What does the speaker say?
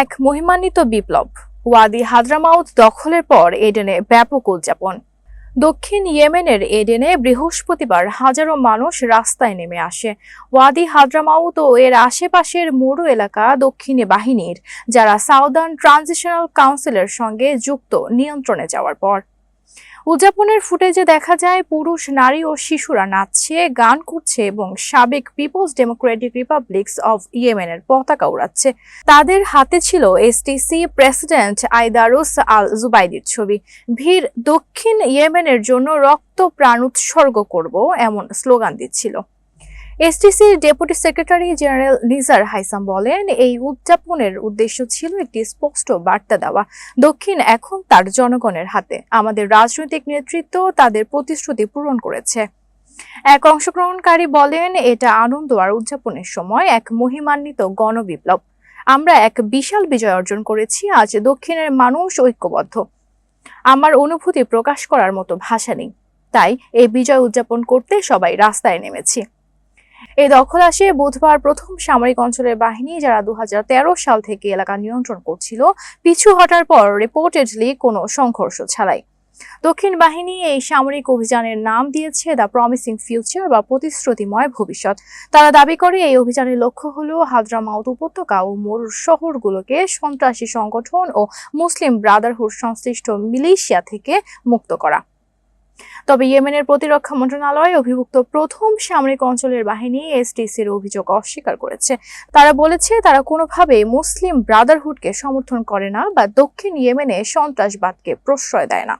এক মহিমান্বিত বিপ্লব। ওয়াদি হাদ্রামাউদ দখলের পর এডেনে ব্যাপক উদযাপন। দক্ষিণ ইয়েমেনের এডেনে বৃহস্পতিবার হাজারো মানুষ রাস্তায় নেমে আসে। ওয়াদি হাদ্রামাউত ও এর আশেপাশের মরু এলাকা দক্ষিণে বাহিনীর, যারা সাউদার্ন ট্রানজিশনাল কাউন্সিলের সঙ্গে যুক্ত নিয়ন্ত্রণে যাওয়ার পর। উদযাপনের ফুটেজে দেখা যায় পুরুষ, নারী ও শিশুরা নাচছে, গান করছে এবং সাবেক পিপলস ডেমোক্রেটিক রিপাবলিক্স অব ইয়েমেনের পতাকা উড়াচ্ছে। তাদের হাতে ছিল এসটিসি প্রেসিডেন্ট আইদারুস আল জুবাইদির ছবি। ভিড় দক্ষিণ ইয়েমেনের জন্য রক্ত প্রাণ উৎসর্গ করব এমন স্লোগান দিচ্ছিল। এসটিসির deputy secretary general Nizar Haisam বলেন, এই উদযাপনের উদ্দেশ্য ছিল একটি স্পষ্ট বার্তা দেওয়া। দক্ষিণ এখন তার জনগণের হাতে। আমাদের রাজনৈতিক নেতৃত্ব তাদের প্রতিশ্রুতি পূরণ করেছে। এক অংশগ্রহণকারী বলেন, এটা আনন্দ আর উদযাপনের সময় এক মহিমান্বিত গণবিপ্লব। আমরা এক বিশাল বিজয় অর্জন করেছি, আজ দক্ষিণের মানুষ ঐক্যবদ্ধ। আমার অনুভূতি প্রকাশ করার মতো ভাষা নেই। তাই এই বিজয় উদযাপন করতে সবাই রাস্তায় নেমেছি। এই দখল আসে বুধবার প্রথম সামরিক অঞ্চলের বাহিনী যারা দু হাজার তেরো সাল থেকে এলাকা নিয়ন্ত্রণ করছিল, পিছু হটার পর রিপোর্টেডলি কোনো সংঘর্ষ ছাড়াই। দক্ষিণ বাহিনী এই সামরিক অভিযানের নাম দিয়েছে দ্য প্রমিসিং ফিউচার বা প্রতিশ্রুতিময় ভবিষ্যৎ তারা দাবি করে এই অভিযানের লক্ষ্য হলো হাদ্রামাউত উপত্যকা ও মরুর শহরগুলোকে সন্ত্রাসী সংগঠন ও মুসলিম ব্রাদারহুড সংশ্লিষ্ট মিলিশিয়া থেকে মুক্ত করা। তবে ইয়েমেনের প্রতিরক্ষা মন্ত্রণালয় অভিভুক্ত প্রথম সামরিক অঞ্চলের বাহিনী এসটিসির অভিযোগ অস্বীকার করেছে। তারা বলেছে, তারা কোনোভাবে মুসলিম ব্রাদারহুডকে সমর্থন করে না বা দক্ষিণ ইয়েমেনে সন্ত্রাসবাদকে প্রশ্রয় দেয় না।